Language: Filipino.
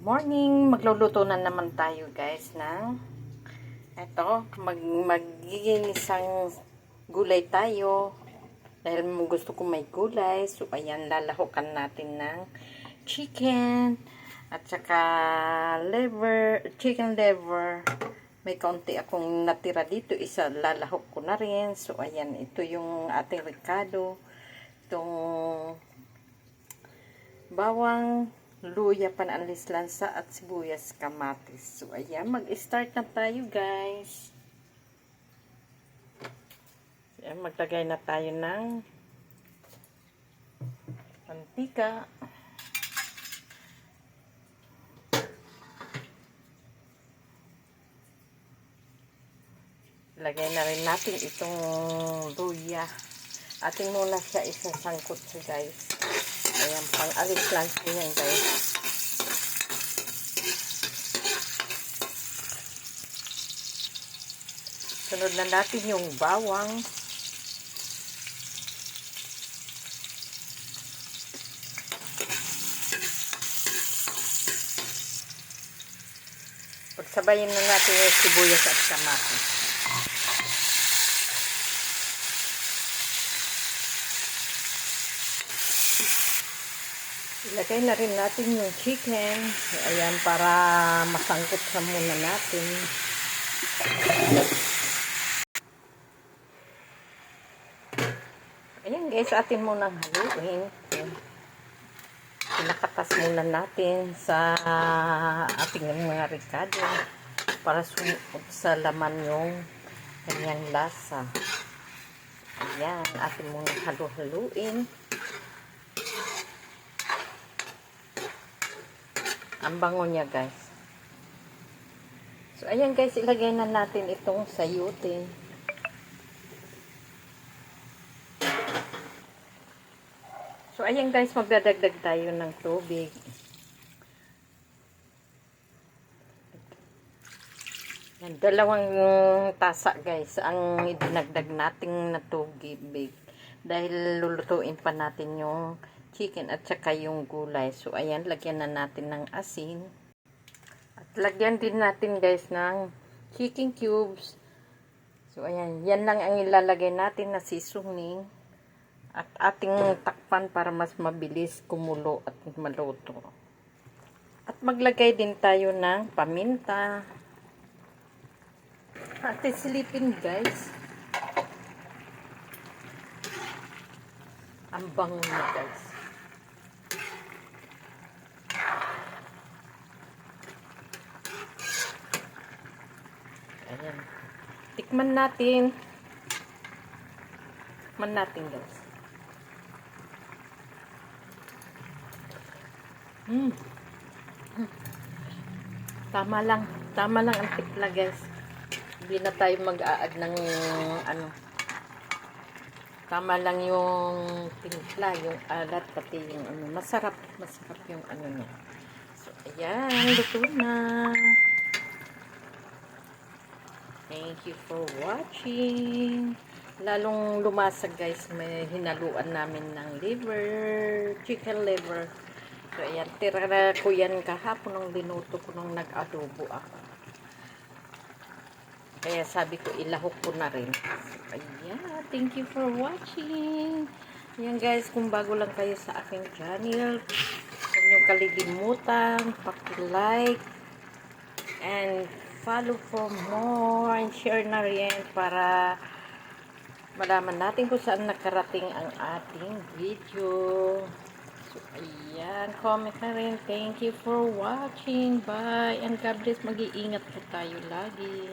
Morning! Magluluto na naman tayo guys ng eto, mag, magiging isang gulay tayo. Dahil gusto ko may gulay. So ayan, lalahukan natin ng chicken at saka liver, chicken liver. May kaunti akong natira dito. Isa lalahok ko na rin. So ayan, ito yung ating ricado. Itong bawang luya, panalis lansa at sibuyas kamatis. So, ayan, mag-start na tayo, guys. Ayan, maglagay na tayo ng mantika. Lagay na rin natin itong luya. Ating muna siya isasangkot siya, guys. Ayan, pang alis lang siya yan, guys. Sunod na natin yung bawang. Pagsabayin na natin yung sibuyas at kamatis. Ilagay na rin natin yung chicken. Ayan, para masangkot sa muna natin. Ayan guys, atin munang haluin. Pinakatas muna natin sa ating mga ricado para sa laman yung kanyang lasa. Ayan, atin munang halu-haluin. Ang bango niya, guys. So, ayan guys, ilagay na natin itong sayote. So, ayan guys, magdadagdag tayo ng tubig. Yan, dalawang tasa guys, ang idinagdag nating na tubig. Dahil lulutuin pa natin yung chicken at saka yung gulay. So, ayan, lagyan na natin ng asin. At lagyan din natin guys ng chicken cubes. So, ayan, yan lang ang ilalagay natin na seasoning. At ating takpan para mas mabilis kumulo at maluto. At maglagay din tayo ng paminta. At silipin guys. Ang bango niya guys. Ayan. Tikman natin. Tikman natin guys. Mm. Tama lang. Tama lang ang tipla guys. Hindi na tayo mag-aad ng ano. Tama lang yung timpla, yung alat, pati yung ano. Masarap. Masarap yung ano niya. So, ayan. Luto na. Thank you for watching. Lalong lumasag guys, may hinaluan namin ng liver, chicken liver. So ayan, tira na ko yan kahapon nung linuto ko nung nag-adobo ako. Kaya sabi ko, ilahok ko na rin. So, ayan, thank you for watching. Ayan guys, kung bago lang kayo sa aking channel, huwag niyong kalilimutan, paki-like, and follow for more and share na rin para malaman natin kung saan nakarating ang ating video. So, ayan. Comment na rin. Thank you for watching. Bye. And God bless. Mag-iingat po tayo lagi.